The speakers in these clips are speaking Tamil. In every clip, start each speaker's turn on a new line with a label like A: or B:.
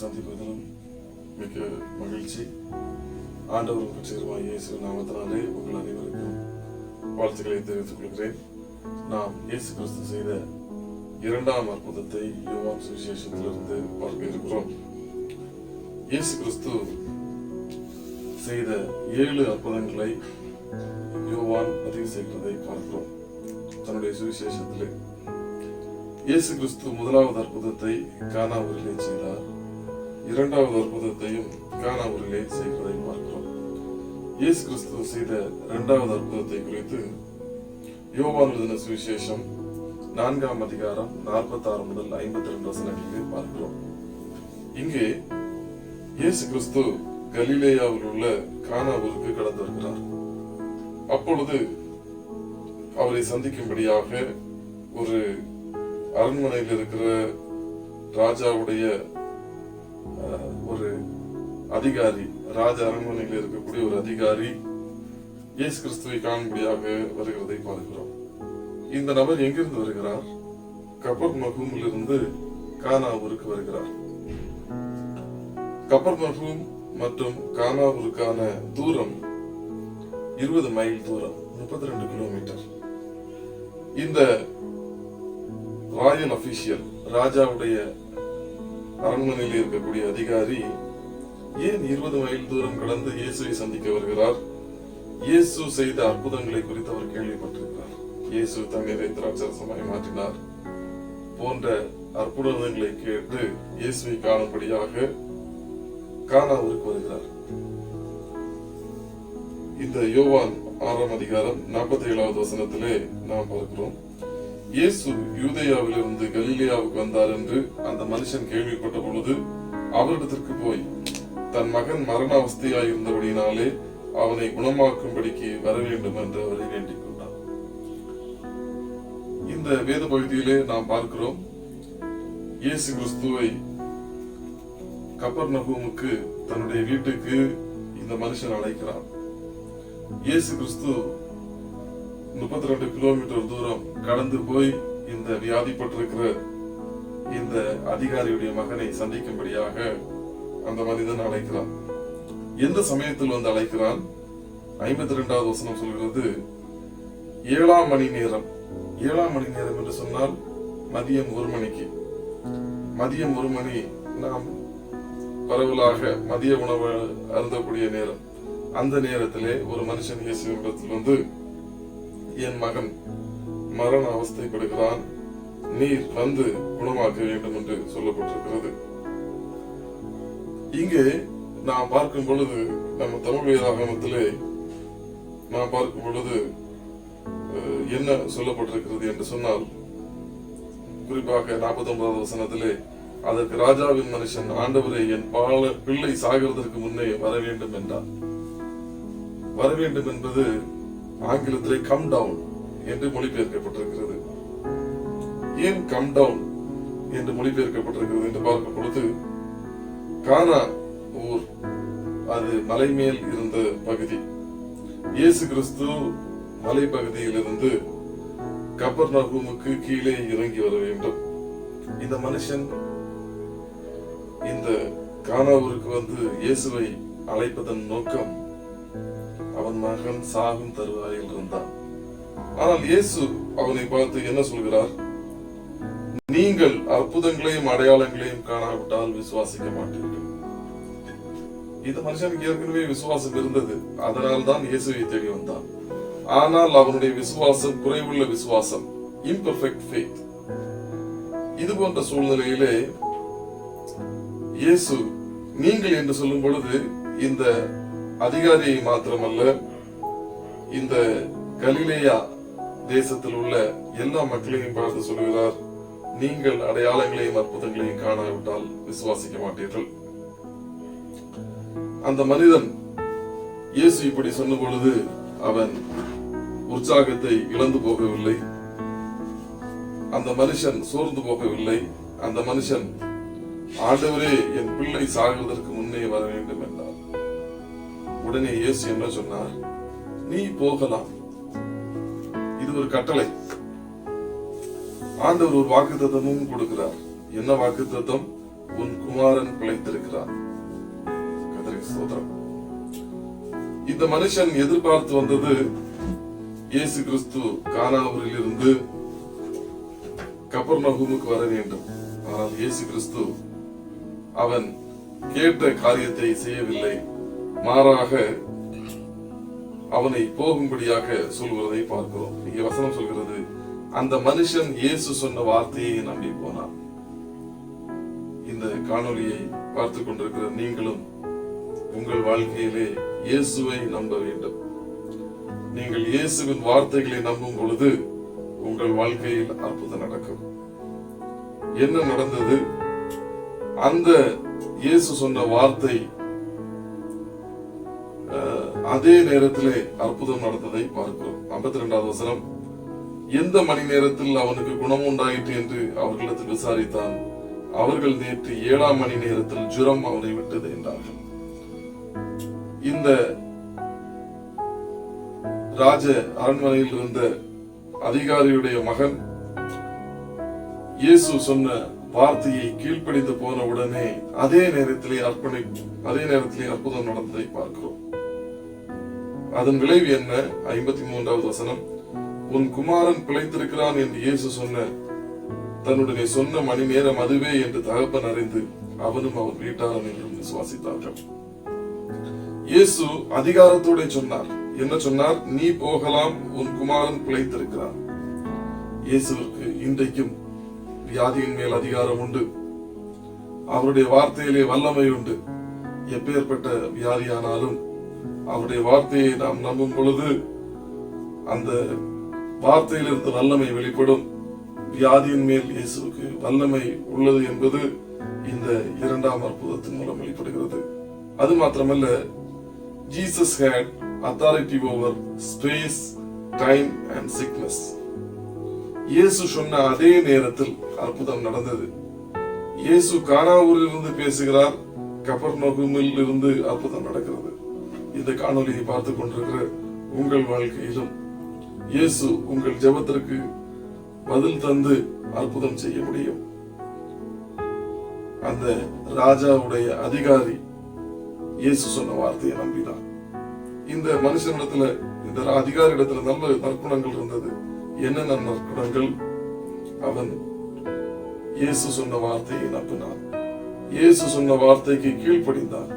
A: சந்திப்பதிலும் மிக்க மகிழ்ச்சி ஆண்டவர் பற்றியருமாய் இயேசு நாமத்தினாலே உங்கள் அனைவருக்கும் வாழ்த்துக்களை தெரிவித்துக் கொள்கிறேன் நாம் இயேசு கிறிஸ்து செய்த இரண்டாம் அற்புதத்தை யோவான் சுவிசேஷத்திலிருந்து பார்க்க இருக்கிறோம் இயேசு கிறிஸ்து செய்த ஏழு அற்புதங்களை யோவான் பதிவு செய்கிறதை பார்க்கிறோம் தன்னுடைய சுவிசேஷத்திலே இயேசு கிறிஸ்து முதலாவது அற்புதத்தை கானாவூரிலே செய்தார் இரண்டாவது அற்புதத்தையும் கானாவூரிலே செய்வதை பார்க்கிறோம் இயேசு கிறிஸ்து செய்த இரண்டாவது அற்புதத்தை குறித்து யோவான் எழுதின சுவிசேஷம் நான்காம் அதிகாரம் நாற்பத்தி ஆறு முதல் ஐம்பத்தி ரெண்டு வசனங்களிலே பார்க்கிறோம். இங்கே இயேசு கிறிஸ்து கலிலேயாவில் உள்ள கானாவூருக்கு கடந்து வருகிறார். அப்பொழுது அவரை சந்திக்கும்படியாக ஒரு அரண்மனையில் இருக்கிற ராஜாவுடைய ஒரு அதிகாரி ராஜ அரண்மனையில் இருக்கக்கூடிய ஒரு அதிகாரி இயேசு கிறிஸ்துவை காணும்படியாக வருகிறதை பார்க்கிறோம். இந்த நபர் எங்கிருந்து வருகிறார்? கபர் மகூமில் இருந்து கானாவூருக்கு வருகிறார். கபர் மகூம் மற்றும் கானாவூருக்கான தூரம் இருபது மைல் தூரம் முப்பத்தி ரெண்டு கிலோமீட்டர். இந்த ராயல் அபிஷியல் ராஜாவுடைய அரண்மனையில் இருக்கக்கூடிய அதிகாரி ஏன் இருபது மைல் தூரம் கடந்து இயேசுவை சந்திக்க வருகிறார்? இயேசு செய்த அற்புதங்களை குறித்து அவர் கேள்விப்பட்டிருக்கிறார். இயேசு தண்ணீரை திராட்சரசமாய் மாற்றினார். போன்ற அற்புதங்களை கேட்டு இயேசுவை காணும்படியாக காணாவிற்கு வருகிறார். இந்த யோவான் ஆறாம் அதிகாரம் நாற்பத்தி ஏழாவது வசனத்திலே நாம் பார்க்கிறோம். இயேசு யூதயாவிலிருந்து கலீலியாவுக்கு வந்தார் என்று அந்த மனுஷன் கேள்விப்பட்ட பொழுது அவரிடத்திற்கு போய் தன் மகன் மரண அவஸ்தையாயிருந்தபடியினாலே அவனை குணமாக்கும்படிக்கு வர வேண்டும் என்று அவரை வேண்டிக் கொண்டார் இந்த வேத பகுதியிலே நாம் பார்க்கிறோம் இயேசு கிறிஸ்துவை கப்பர் நகூமுக்கு தன்னுடைய வீட்டுக்கு இந்த மனுஷன் அழைக்கிறான். இயேசு கிறிஸ்து முப்பத்தி ரெண்டு கிலோமீட்டர் தூரம் கடந்து போய் இந்த வியாதிப்பட்டிருக்கிற இந்த அதிகாரியுடைய மகனை சந்திக்கும்படியாக அந்த மனிதன் அழைக்கிறான். எந்த சமயத்தில் வந்து அழைக்கிறான்? ஐம்பத்தி ரெண்டாவது வசனம் சொல்கிறது ஏழாம் மணி நேரம். ஏழாம் மணி நேரம் என்று சொன்னால் மதியம் ஒரு மணிக்கு. மதியம் ஒரு மணி நாம் பரவலாக மதிய உணவு அருந்தக்கூடிய நேரம். அந்த நேரத்திலே ஒரு மனுஷன் இயேசுவிடத்தில் வந்து என் மகன் மரண அவஸ்தைப்படுகிறான். நீர் வந்து குணமாக்க வேண்டும் என்று சொல்லப்பட்டிருக்கிறது. இங்கே நாம் பார்க்கும் பொழுது நம்ம தமிழ் வேதாகமத்திலே நாம் பார்க்கும் பொழுது என்ன சொல்லப்பட்டிருக்கிறது என்று சொன்னால் குறிப்பாக நாற்பத்தி ஒன்பதாவது வசனத்திலே அதற்கு ராஜாவின் மனுஷன் ஆண்டவரே என் பால பிள்ளை சாகிறதற்கு முன்னே வர வேண்டும் என்றார் வர வேண்டும் என்பது ஆங்கிலத்திலே கம் டவுன் என்று மொழிபெயர்க்கப்பட்டிருக்கிறது. ஏன் கம் டவுன் என்று மொழிபெயர்க்கப்பட்டிருக்கிறது என்று பார்க்கும் பொழுது கானா ஊர் அது மலை மேல் இருந்த பகுதி. இயேசு கிறிஸ்து மலை பகுதியிலிருந்து கப்பர் நகூமுக்கு கீழே இறங்கி வர வேண்டும். இந்த மனுஷன் இந்த கானாவூருக்கு வந்து இயேசுவை அழைப்பதன் நோக்கம் அவன் மகன் சாகும் தருவாயில் இருந்தான். ஆனால் இயேசு அவனை பார்த்து என்ன சொல்கிறார்? நீங்கள் அற்புதங்களையும் அடையாளங்களையும் காணாவிட்டால் விசுவாசிக்க மாட்டீர்கள். இந்த மனுஷனுக்கு ஏற்கனவே விசுவாசம் இருந்தது. அதனால் தான் இயேசுவை தேடி வந்தான். ஆனால் அவனுடைய விசுவாசம் குறைவுள்ள விசுவாசம் இம்பர்ஃபெக்ட் ஃபேத் இது போன்ற சூழ்நிலையிலே இயேசு நீங்கள் என்று சொல்லும் பொழுது இந்த அதிகாரியை மாத்திரமல்ல இந்த கலிலேயா தேசத்தில் உள்ள எல்லா மக்களையும் பார்த்து சொல்கிறார் நீங்கள் அடையாளங்களையும் அற்புதங்களையும் காணாவிட்டால் விசுவாசிக்க மாட்டீர்கள். அந்த மனிதன் இயேசு இப்படி சொன்ன பொழுது அவன் உற்சாகத்தை இழந்து போகவில்லை. அந்த மனுஷன் சோர்ந்து போகவில்லை. அந்த மனுஷன் ஆண்டவரே என் பிள்ளை சாகுவதற்கு முன்னே வர வேண்டும் என்றார். உடனே இயேசு என்ன சொன்னார்? நீ போகலாம். இது ஒரு கட்டளை. ஆண்டவர் ஒரு வாக்குத்தத்தமும் கொடுக்கிறார். என்ன வாக்குத்தத்தம்? உன் குமாரன் பிழைத்திருக்கிறார். இந்த மனுஷன் எதிர்பார்த்து வந்தது இயேசு கிறிஸ்து கானாவூரில் இருந்து கப்பர் நகுமுக்கு வர வேண்டும். ஆனால் இயேசு கிறிஸ்து அவன் கேட்ட காரியத்தை செய்யவில்லை. மாறாக அவனை போகும்படியாக சொல்வதை பார்க்கிறோம். இங்கே வசனம் சொல்கிறது அந்த மனுஷன் இயேசு சொன்ன வார்த்தையை நம்பி போனான். இந்த காணொளியை பார்த்து கொண்டிருக்கிற நீங்களும் உங்கள் வாழ்க்கையிலே இயேசுவை நம்ப வேண்டும். நீங்கள் இயேசுவின் வார்த்தைகளை நம்பும் பொழுது உங்கள் வாழ்க்கையில் அற்புதம் நடக்கும். என்ன நடந்தது? அந்த இயேசு சொன்ன வார்த்தை அதே நேரத்திலே அற்புதம் நடந்ததை பார்க்கிறோம் ஐம்பத்தி ரெண்டாவது வசனம் எந்த மணி நேரத்தில் அவனுக்கு குணம் உண்டாயிற்று என்று அவர்களிடத்தில் விசாரித்தான். அவர்கள் நேற்று ஏழாம் மணி நேரத்தில் ஜுரம் அவனை விட்டது என்றார்கள். இந்த ராஜ அரண்மனையில் இருந்த அதிகாரியுடைய மகன் இயேசு சொன்ன வார்த்தையை கீழ்ப்படிந்து போன உடனே அதே நேரத்திலே அர்ப்பணி அதே நேரத்திலே அற்புதம் நடந்ததை பார்க்கிறோம். அதன் விளைவு என்ன? ஐம்பத்தி மூன்றாவது வசனம். உன் குமாரன் பிழைத்திருக்கிறான் என்று இயேசு சொன்ன தன்னுடனே சொன்ன மணி நேரம் அதுவே என்று தகப்பன் அறிந்து அவனும் அவன் வீட்டாரும் என்றும் விசுவாசித்தார்கள். இயேசு அதிகாரத்தோட சொன்னார். என்ன சொன்னார்? நீ போகலாம் உன் குமாரன் பிழைத்திருக்கிறான். இயேசுவிற்கு இன்றைக்கும் வியாதியின் மேல் அதிகாரம் உண்டு. அவருடைய வார்த்தையிலே வல்லமை உண்டு. எப்பேற்பட்ட வியாதியானாலும் அவருடைய வார்த்தையை நாம் நம்பும் பொழுது அந்த வார்த்தையிலிருந்து வல்லமை வெளிப்படும். வியாதியின் மேல் இயேசுவுக்கு வல்லமை உள்ளது என்பது இந்த இரண்டாம் அற்புதத்தின் மூலம் வெளிப்படுகிறது. அது மாத்திரமல்ல Jesus had authority over space time and sickness இயேசு சொன்ன அதே நேரத்தில் அற்புதம் நடந்தது. இயேசு கானாவூரில் இருந்து பேசுகிறார் கபர்நகுமில் இருந்து அற்புதம் நடக்கிறது. இந்த காணொலியை பார்த்து கொண்டிருக்கிற உங்கள் வாழ்க்கையிலும் இயேசு உங்கள் ஜபத்திற்கு பதில் தந்து அற்புதம் செய்ய முடியும். அந்த ராஜாவுடைய அதிகாரி இயேசு சொன்ன வார்த்தையை நம்பினார். இந்த மனுஷனிடத்துல இந்த அதிகாரி இடத்துல நல்ல நற்குணங்கள் இருந்தது. என்னென்ன நற்குணங்கள்? அவன் இயேசு சொன்ன வார்த்தையை நம்பினான். இயேசு சொன்ன வார்த்தைக்கு கீழ்ப்படிந்தான்.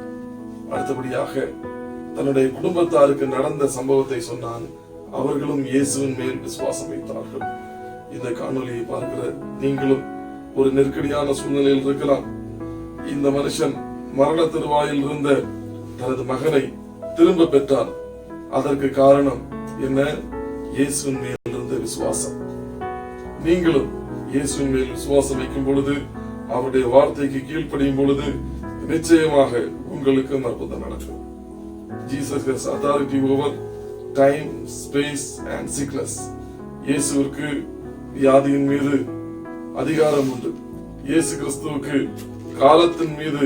A: அடுத்தபடியாக தன்னுடைய குடும்பத்தாருக்கு நடந்த சம்பவத்தை சொன்னான் அவர்களும் இயேசுவின் மேல் விசுவாசம் வைத்தார்கள். இந்த காணொலியை பார்க்கிற நீங்களும் ஒரு நெருக்கடியான சூழ்நிலையில் இருக்கலாம். இந்த மனுஷன் மரண திருவாயில் இருந்த தனது மகனை திரும்ப பெற்றார் அதற்கு காரணம் என்ன? இயேசுவின் மேல் இருந்த விசுவாசம். நீங்களும் இயேசுவின் மேல் விசுவாசம் வைக்கும் பொழுது அவருடைய வார்த்தைக்கு கீழ்ப்படியும் பொழுது நிச்சயமாக உங்களுக்கு அற்புதம் நடக்கும். Jesus has authority over time space and sickness இயேசுவிற்கு வியாதியின் மீது அதிகாரம் உண்டு. இயேசு கிறிஸ்துவுக்கு காலத்தின் மீது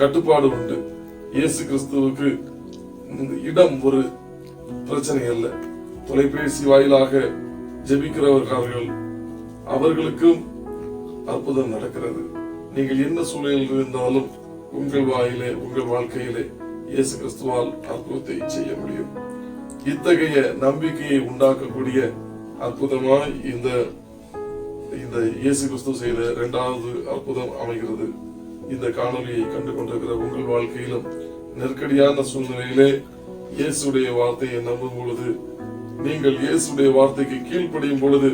A: கட்டுப்பாடு உண்டு. இயேசு கிறிஸ்துவுக்கு இந்த இடம் ஒரு பிரச்சனை அல்ல. தொலைபேசி வாயிலாக ஜெபிக்கிறவர்கள் அவர்களுக்கும் அற்புதம் நடக்கிறது. நீங்கள் என்ன சூழலில் இருந்தாலும் உங்கள் வாயிலே உங்கள் வாழ்க்கையிலே இயேசு கிறிஸ்துவால் அற்புதத்தை செய்ய முடியும். இத்தகைய நம்பிக்கையை உண்டாக்கக்கூடிய அற்புதமாய் இந்த இந்த இயேசு கிறிஸ்து செய்த இரண்டாவது அற்புதம் அமைகிறது. இந்த காணொலியை கண்டு கொண்டிருக்கிற உங்கள் வாழ்க்கையிலும் நெருக்கடியான சூழ்நிலையிலே இயேசுடைய வார்த்தையை நம்பும் பொழுது நீங்கள் இயேசுடைய வார்த்தைக்கு கீழ்ப்படியும் பொழுது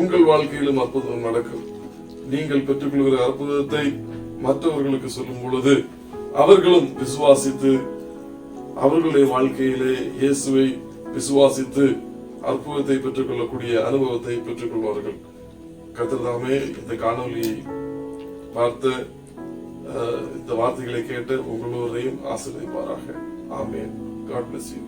A: உங்கள் வாழ்க்கையிலும் அற்புதம் நடக்கும். நீங்கள் பெற்றுக்கொள்கிற அற்புதத்தை மற்றவர்களுக்கு சொல்லும் பொழுது அவர்களும் விசுவாசித்து அவர்களுடைய வாழ்க்கையிலே இயேசுவை விசுவாசித்து அற்புதத்தை பெற்றுக்கொள்ளக்கூடிய அனுபவத்தை பெற்றுக்கொள்வார்கள். கத்திரதாமே இந்த காணொலியை பார்த்த அஹ், இந்த வார்த்தைகளை கேட்டு உங்களோரையும் ஆசீர்வதிப்பாராக. ஆமேன். God bless you